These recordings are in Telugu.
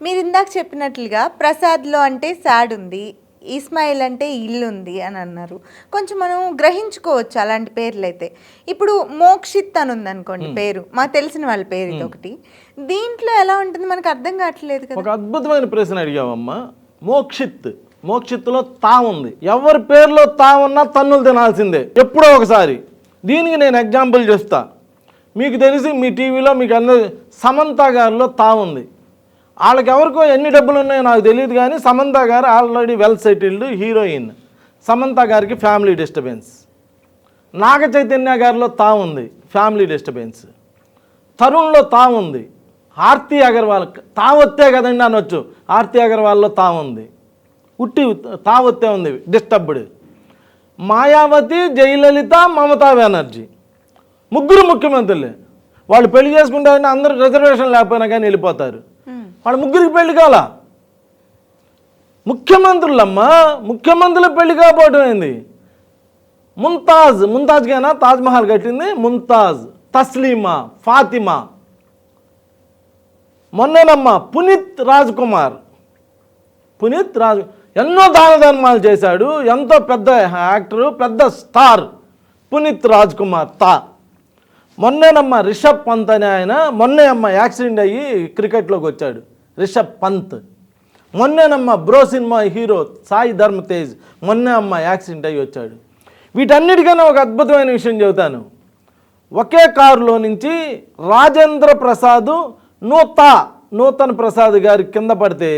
మీరు ఇందాక చెప్పినట్లుగా ప్రసాద్లో అంటే సాడ్ ఉంది ఇస్మాయిల్ అంటే ఇల్లు ఉంది అని అన్నారు. కొంచెం మనం గ్రహించుకోవచ్చు అలాంటి పేర్లు అయితే ఇప్పుడు మోక్షిత్ అని ఉంది అనుకోండి పేరు మాకు తెలిసిన వాళ్ళ పేరు ఇది ఒకటి దీంట్లో ఎలా ఉంటుంది? మనకు అర్థం కావట్లేదు కదా. ఒక అద్భుతమైన ప్రశ్న అడిగావమ్మా. మోక్షిత్ మోక్షిత్తులో తా ఉంది. ఎవరి పేరులో తా ఉన్నా తన్నులు తినాల్సిందే. ఎప్పుడో ఒకసారి. దీనికి నేను ఎగ్జాంపుల్ చెప్తా మీకు తెలిసి మీ టీవీలో మీకు అందరి సమంత గారిలో తా ఉంది. వాళ్ళకి ఎవరికో ఎన్ని డబ్బులు ఉన్నాయో నాకు తెలియదు కానీ Samantha garu already well settled heroine. Samantha గారికి ఫ్యామిలీ డిస్టర్బెన్స్. నాగ చైతన్య గారిలో తా ఉంది ఫ్యామిలీ డిస్టర్బెన్స్. తరుణ్లో తా ఉంది ఆర్తి అగర్వాల్ తావొత్తే కదండి అనొచ్చు. ఆర్తి అగర్వాల్లో తా ఉంది. ఉట్టి తావొత్తే ఉంది డిస్టర్బ్డ్. మాయావతి జయలలిత మమతా బెనర్జీ. ముగ్గురు ముఖ్యమంత్రులే. వాళ్ళు పెళ్ళి చేసుకుంటారని అందరూ రిజర్వేషన్ లేకపోయినా కానీ వెళ్ళిపోతారు. వాళ్ళ ముగ్గురికి పెళ్ళి కాల. ముఖ్యమంత్రులమ్మా ముఖ్యమంత్రుల పెళ్ళి కాకపోవడం ఏంది? ముంతాజ్ ముంతాజ్గానా తాజ్మహల్ కట్టింది ముంతాజ్ తస్లీమా ఫాతిమా. మొన్నేనమ్మా పునీత్ రాజ్ కుమార్ పునీత్ రాజ్ ఎన్నో దాన ధర్మాలు చేశాడు ఎంతో పెద్ద యాక్టరు పెద్ద స్టార్ పునీత్ రాజ్ కుమార్ తా. మొన్నేనమ్మ రిషబ్ పంత్ అనే ఆయన మొన్నే అమ్మ యాక్సిడెంట్ అయ్యి క్రికెట్లోకి వచ్చాడు. Rishabh Pant. మొన్నేనమ్మ bro cinema hero Sai Dharam Tej మొన్నే అమ్మ యాక్సిడెంట్ అయ్యి వచ్చాడు. వీటన్నిటికన్నా ఒక అద్భుతమైన విషయం చెబుతాను. ఒకే కారులో నుంచి రాజేంద్ర ప్రసాద్ నూతా నూతన్ ప్రసాద్ గారి కింద పడితే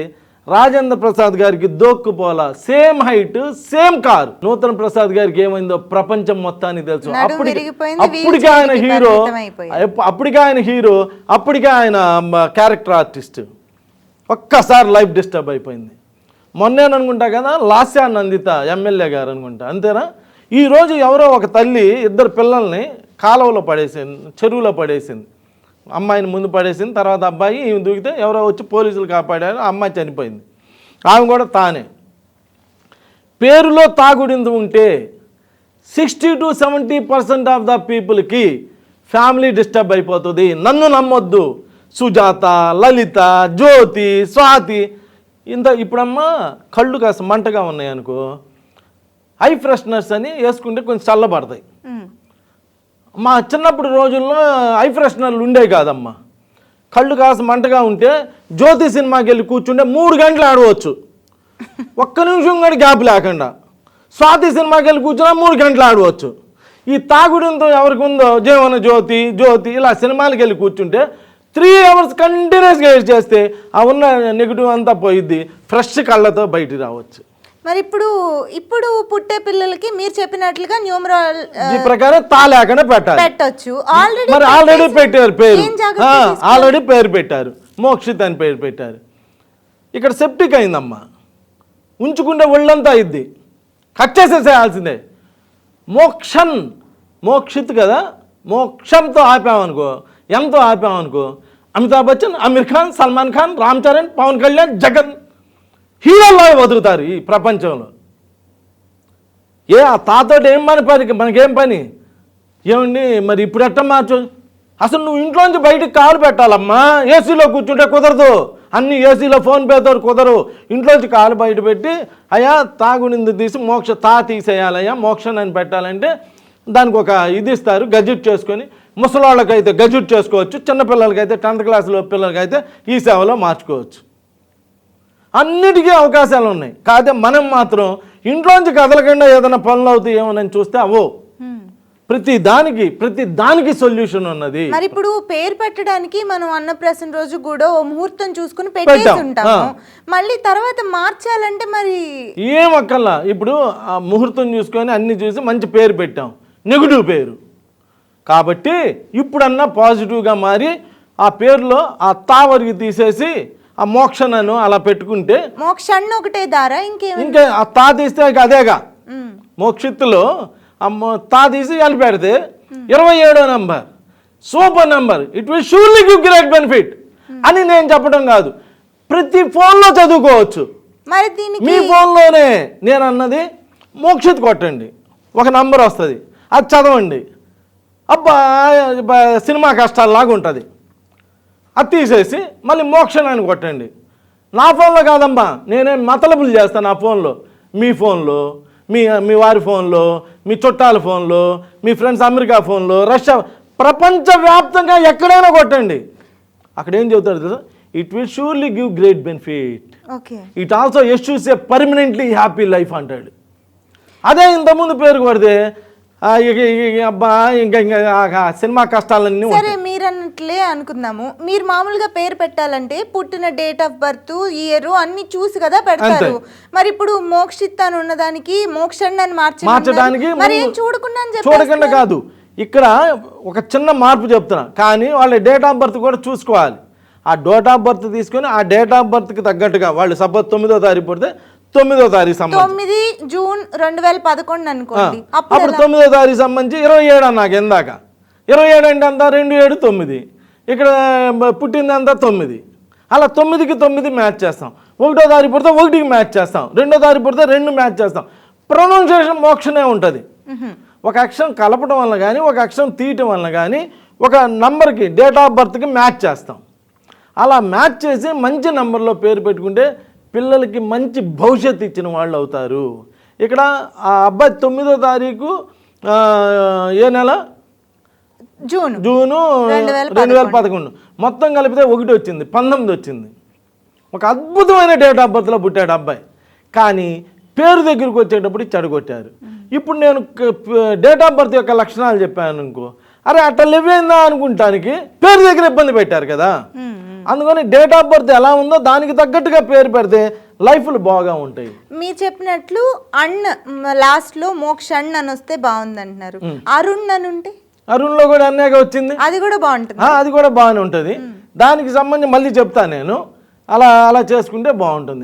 రాజేంద్ర ప్రసాద్ గారికి దోక్కుపోలా. Same height same car. Nutan Prasad గారికి ఏమైందో ప్రపంచం మొత్తానికి తెలుసు. అప్పటికి ఆయన హీరో అప్పటికే ఆయన హీరో అప్పటికే ఆయన క్యారెక్టర్ ఆర్టిస్ట్. ఒక్కసారి లైఫ్ డిస్టర్బ్ అయిపోయింది. మొన్నేననుకుంటా కదా లాస్యా నందిత ఎమ్మెల్యే గారు అనుకుంటా అంతేనా? ఈరోజు ఎవరో ఒక తల్లి ఇద్దరు పిల్లల్ని కాలువలో పడేసింది చెరువులో పడేసింది. అమ్మాయిని ముందు పడేసింది తర్వాత అబ్బాయి ఈమె దూకితే ఎవరో వచ్చి పోలీసులు కాపాడారు అమ్మాయి చనిపోయింది. ఆమె కూడా తానే. పేరులో తాగుడింది ఉంటే sixty two seventy percent of the పీపుల్కి ఫ్యామిలీ డిస్టర్బ్ అయిపోతుంది. నన్ను నమ్మొద్దు. సుజాత లలిత జ్యోతి స్వాతి. ఇంత ఇప్పుడమ్మా కళ్ళు కాస్త మంటగా ఉన్నాయి అనుకో. ఐ ఫ్రెషనర్స్ అని వేసుకుంటే కొంచెం చల్లబడతాయి. మా చిన్నప్పుడు రోజుల్లో ఐ ఫ్రెషనర్లు ఉండే కాదమ్మా. కళ్ళు కాస్త మంటగా ఉంటే జ్యోతి సినిమాకి వెళ్ళి కూర్చుంటే మూడు గంటలు ఆడవచ్చు. ఒక్క నిమిషం కూడా గ్యాప్ లేకుండా. స్వాతి సినిమాకి వెళ్ళి కూర్చున్నా మూడు గంటలు ఆడవచ్చు. ఈ తాగుడంతో ఎవరికి ఉందో? జీవన జ్యోతి జ్యోతి ఇలా సినిమాలకు వెళ్ళి కూర్చుంటే త్రీ అవర్స్ కంటిన్యూస్గా చేస్తే ఆ ఉన్న నెగిటివ్ అంతా పోయిద్ది ఫ్రెష్ కళ్ళతో బయటికి రావచ్చు. మరి ఇప్పుడు ఇప్పుడు పుట్టే పిల్లలకి మీరు చెప్పినట్లుగా న్యూమరాల్ ఈ ప్రకారం తా లేకుండా పెట్టాలి. పెట్టొచ్చు. ఆల్రెడీ మరి ఆల్రెడీ పెట్టారు పేరు? ఆల్రెడీ పేరు పెట్టారు. మోక్షిత్ అని పేరు పెట్టారు. ఇక్కడ సెప్టిక్ అయిందమ్మా. ఉంచుకుంటే ఒళ్ళంతా అయింది కట్ చేసేసేయాల్సిందే. మోక్షన్ మోక్షిత్ కదా? మోక్షంతో ఆపామనుకో ఎంతో ఆపామనుకో అమితాబ్ బచ్చన్ అమీర్ ఖాన్ సల్మాన్ ఖాన్ రామ్ చరణ్ పవన్ కళ్యాణ్ జగన్. హీరోల్లో వదులుతారు ఈ ప్రపంచంలో. ఏ ఆ తాతోటి ఏం పని పని మనకేం పని? ఏమండి మరి ఇప్పుడు ఎట్ట మార్చు? అసలు నువ్వు ఇంట్లోంచి బయటికి కాలు పెట్టాలమ్మా? ఏసీలో కూర్చుంటే కుదరదు. అన్ని ఏసీలో ఫోన్ పేతో కుదరు ఇంట్లోంచి కాలు బయట పెట్టి అయ్యా తాగునింది తీసి మోక్ష తా తీసేయాలయ్యా మోక్షం అని పెట్టాలంటే దానికి ఒక ఇది ఇస్తారు గజెట్ చేసుకొని ముసలాళ్ళకైతే గజెట్ చేసుకోవచ్చు చిన్నపిల్లలకైతే టెన్త్ క్లాస్లో పిల్లలకైతే ఈ సేవలో మార్చుకోవచ్చు. అన్నిటికీ అవకాశాలు ఉన్నాయి. కాకపోతే మనం మాత్రం ఇంట్లోంచి కదలకుండా ఏదైనా పనులు అవుతాయి ఏమోనని చూస్తే అవో ప్రతి దానికి ప్రతి దానికి సొల్యూషన్ ఉన్నది. మరి ఇప్పుడు పేరు పెట్టడానికి మనం అన్నప్రాసన రోజు కూడా ఓ ముహూర్తం చూసుకుని పెట్టేసి. ఉంటాము. మళ్ళీ తర్వాత మార్చాలంటే మరి ఏం అక్కర్లా. ఇప్పుడు ఆ ముహూర్తం చూసుకొని అన్ని చూసి మంచి పేరు పెట్టాం. నెగిటివ్ పేరు. కాబట్టి ఇప్పుడన్నా పాజిటివ్గా మారి ఆ పేరులో ఆ తావరికి తీసేసి ఆ మోక్షణను అలా పెట్టుకుంటే మోక్షణ్ ఒకటే దారా? ఇంకేం ఇంకా ఆ తా తీస్తే అదేగా. మోక్షిత్తులో అమ్మ తా తీసి అని పెడితే ఇరవై ఏడో number super number. It will surely give great benefit అని నేను చెప్పడం కాదు. ప్రతి ఫోన్లో చదువుకోవచ్చు. మరి దీనికి మీ ఫోన్లోనే నేను అన్నది మోక్షిత్ కొట్టండి. ఒక నంబర్ వస్తుంది. అది చదవండి. అబ్బా సినిమా కష్టాల్లాగా ఉంటుంది. అది తీసేసి మళ్ళీ మోక్షం అని కొట్టండి. నా ఫోన్లో కాదమ్మా నేనే మతలబులు చేస్తాను నా ఫోన్లో. మీ ఫోన్లో మీ మీ వారి ఫోన్లో మీ చుట్టాల ఫోన్లో మీ ఫ్రెండ్స్ అమెరికా ఫోన్లో రష్యా ప్రపంచవ్యాప్తంగా ఎక్కడైనా కొట్టండి. అక్కడ ఏం చెబుతారు తెలుసా? It will surely give great benefit okay. It also ఎష్యూస్ a permanently happy life అంటాడు. అదే ఇంతకుముందు పేరు కొడితే అబ్బా ఇంకా ఇంకా సినిమా కష్టాలన్నీ. సరే మీరు అన్నట్లే అనుకుందాము మీరు మామూలుగా పేరు పెట్టాలంటే పుట్టిన డేట్ ఆఫ్ బర్త్ ఇయర్ అన్ని చూసి కదా పెడతారు. మరి ఇప్పుడు మోక్షిత్ అని ఉన్నదానికి మోక్షణ్ అని మార్చి మార్చడానికి మరి ఏం చూడకుండా అని చూడకుండా. కాదు. ఇక్కడ ఒక చిన్న మార్పు చెప్తున్నా. కానీ వాళ్ళ డేట్ ఆఫ్ బర్త్ కూడా చూసుకోవాలి. ఆ డేట్ ఆఫ్ బర్త్ తీసుకొని ఆ డేట్ ఆఫ్ బర్త్కి తగ్గట్టుగా వాళ్ళు సపోజ్ తొమ్మిదో తారీఖు పడితే తొమ్మిదో తారీఖు సంబంధించి. తొమ్మిది జూన్ రెండు వేల పదకొండు అనుకోండి. అప్పుడు తొమ్మిదో తారీఖు సంబంధించి ఇరవై ఏడు అన్నాక ఎందాక. ఇరవై ఏడు అంటే అంతా రెండు ఏడు తొమ్మిది. ఇక్కడ బ- పుట్టింది అంతా తొమ్మిది. అలా తొమ్మిదికి తొమ్మిది మ్యాచ్ చేస్తాం. ఒకటో తారీఖు పుడితే ఒకటికి మ్యాచ్ చేస్తాం. రెండో తారీఖు పుడితే రెండు మ్యాచ్ చేస్తాం. ప్రొనౌన్సియేషన్ మోక్షనే ఉంటుంది. ఒక అక్షరం కలపడం వల్ల కానీ ఒక అక్షరం తీయటం వల్ల కానీ ఒక నంబర్కి డేట్ ఆఫ్ బర్త్కి మ్యాచ్ చేస్తాం. అలా మ్యాచ్ చేసి మంచి నంబర్లో పేరు పెట్టుకుంటే పిల్లలకి మంచి భవిష్యత్తు ఇచ్చిన వాళ్ళు అవుతారు. ఇక్కడ ఆ అబ్బాయి తొమ్మిదో తారీఖు ఏ నెల? జూన్. జూను రెండు వేల పదకొండు. మొత్తం కలిపితే ఒకటి వచ్చింది పంతొమ్మిది వచ్చింది. ఒక అద్భుతమైన డేట్ ఆఫ్ బర్త్లో పుట్టాడు అబ్బాయి. కానీ పేరు దగ్గరికి వచ్చేటప్పుడు చెడగొట్టారు ఇప్పుడు నేను డేట్ ఆఫ్ బర్త్ యొక్క లక్షణాలు చెప్పాను అనుకో. అరే అట్లా లేవేందా అనుకుంటానికి పేరు దగ్గర ఇబ్బంది పెట్టారు కదా. అందుకని డేట్ ఆఫ్ బర్త్ ఎలా ఉందో దానికి తగ్గట్టుగా పేరు పెడితే లైఫ్లు బాగా ఉంటాయి. మీరు చెప్పినట్లు అణ్ లాస్ట్లో మోక్షణ్ అని వస్తే బాగుంది అంటున్నారు అరుణ్ అని ఉంటే? అరుణ్లో కూడా అన్నేగా వచ్చింది. అది కూడా బాగుంటుంది. అది కూడా బాగానే ఉంటుంది. దానికి సంబంధించి మళ్ళీ చెప్తాను నేను. అలా అలా చేసుకుంటే బాగుంటుంది.